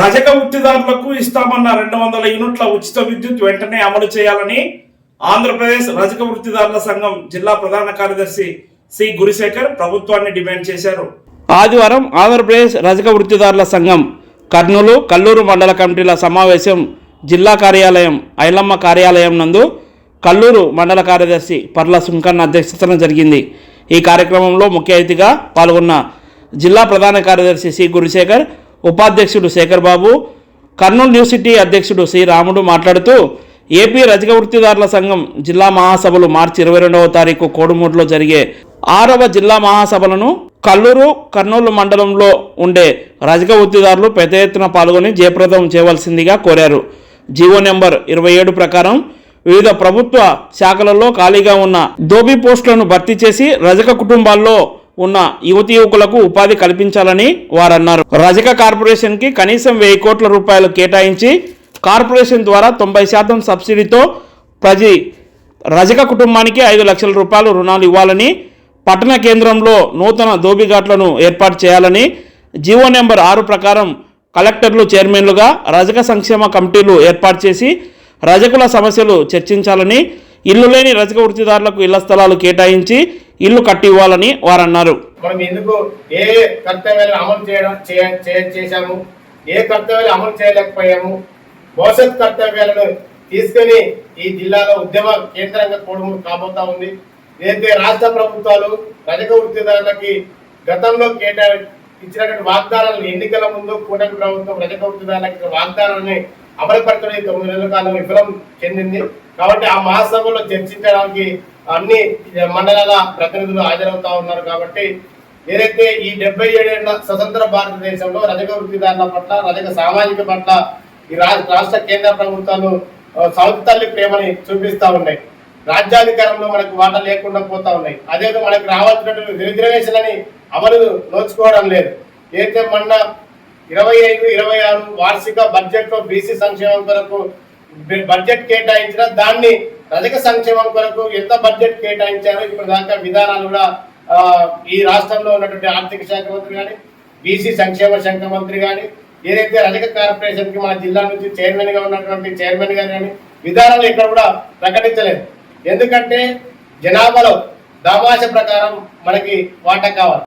రజక వృత్తిదారులకు ఇస్తామన్న రెండు వందల యూనిట్ల ఉచిత విద్యుత్ వెంటనే అమలు చేయాలని ఆంధ్రప్రదేశ్ రజక వృత్తిదారుల సంఘం జిల్లా ప్రధాన కార్యదర్శి సి గురిశేఖర్ ప్రభుత్వాన్ని డిమాండ్ చేశారు. ఆదివారం ఆంధ్రప్రదేశ్ రజక వృత్తిదారుల సంఘం కర్నూలు కల్లూరు మండల కమిటీల సమావేశం జిల్లా కార్యాలయం ఐలమ్మ కార్యాలయం నందు కల్లూరు మండల కార్యదర్శి పర్ల సుంకన్న అధ్యక్షతన జరిగింది. ఈ కార్యక్రమంలో ముఖ్య అతిథిగా పాల్గొన్న జిల్లా ప్రధాన కార్యదర్శి సి గురిశేఖర్ ఉపాధ్యక్షుడు శేఖర్ బాబు కర్నూలు న్యూ సిటీ అధ్యక్షుడు సి. రాముడు మాట్లాడుతూ ఏపీ రజక వృత్తిదారుల సంఘం జిల్లా మహాసభలు మార్చి ఇరవై రెండవ తారీఖు కోడుమూరులో జరిగే ఆరవ జిల్లా మహాసభలను కల్లూరు కర్నూలు మండలంలో ఉండే రజక వృత్తిదారులు పెద్ద ఎత్తున పాల్గొని జయప్రదం చేయవలసిందిగా కోరారు. జీవో నెంబర్ ఇరవై ఏడు ప్రకారం వివిధ ప్రభుత్వ శాఖలలో ఖాళీగా ఉన్న దోబీ పోస్టులను భర్తీ చేసి రజక కుటుంబాల్లో ఉన్న యువతి యువకులకు ఉపాధి కల్పించాలని వారన్నారు. రజక కార్పొరేషన్కి కనీసం వెయ్యి కోట్ల రూపాయలు కేటాయించి కార్పొరేషన్ ద్వారా తొంభై శాతం సబ్సిడీతో ప్రజి రజక కుటుంబానికి ఐదు లక్షల రూపాయలు రుణాలు ఇవ్వాలని పట్టణ కేంద్రంలో నూతన దోబిఘాట్లను ఏర్పాటు చేయాలని జీవో నెంబర్ ఆరు ప్రకారం కలెక్టర్లు చైర్మన్లుగా రజక సంక్షేమ కమిటీలు ఏర్పాటు చేసి రజకుల సమస్యలు చర్చించాలని ఇల్లు లేని రజక వృత్తిదారులకు ఇళ్ళ స్థలాలు కేటాయించి ఇల్లు కట్టి ఇవ్వాలని వారన్నారు. మనం ఎందుకు ఏ కర్తవ్యాలు అమలు చేయడం చేయ- చేశాము? ఏ కర్తవ్యాలు అమలు చేయలేకపోయాము? భవిష్యత్ కర్తవ్యాలను తీసుకొని ఈ జిల్లాలో ఉద్యమ కేంద్రంగా కూడము కాబోతా ఉంది. ఏదైతే రాష్ట్ర ప్రభుత్వాలు రజక వృత్తిదారులకి గతంలో కేటా ఇచ్చినటువంటి వాగ్దానాలను ఎన్నికల ముందు కూటమి ప్రభుత్వం రజక వృత్తిదారులకి వాగ్దానాన్ని అమలుపరచడం తొమ్మిది నెలల కాలం విఫలం చెందింది. కాబట్టి ఆ మహాసభలో చర్చించడానికి అన్ని మండలాల ప్రతినిధులు హాజరవుతా ఉన్నారు కాబట్టి ఏదైతే ఈ డెబ్బై ఏడేళ్ళ స్వతంత్ర భారతదేశంలో రజక వృత్తిదారుల పట్ల రజక సామాజిక పట్ల ఈ రా- రాష్ట్ర కేంద్ర ప్రభుత్వాలు సౌత్ తల్లి ప్రేమని చూపిస్తా ఉన్నాయి. రాజ్యాధికారంలో మనకు వాటా లేకుండా పోతా ఉన్నాయి. అదే మనకు రావాల్సినటువంటి రిజర్వేషన్ అమలు నోచుకోవడం లేదు. ఏదైతే మొన్న ఇరవై ఐదు ఇరవై ఆరు వార్షిక బడ్జెట్లో బీసీ సంక్షేమం కొరకు బడ్జెట్ కేటాయించిన దాన్ని రజక సంక్షేమం కొరకు ఎంత బడ్జెట్ కేటాయించారో ఇప్పుడు దాకా విధానాలు కూడా ఈ రాష్ట్రంలో ఉన్నటువంటి ఆర్థిక శాఖ మంత్రి కానీ బీసీ సంక్షేమ శాఖ మంత్రి కానీ ఏదైతే రజక కార్పొరేషన్కి జిల్లా నుంచి చైర్మన్గా ఉన్నటువంటి చైర్మన్ గారు కానీ విధానాలు ఇక్కడ కూడా ప్రకటించలేదు. ఎందుకంటే జనాభాలో దామాష ప్రకారం మనకి వాటా కావాలి.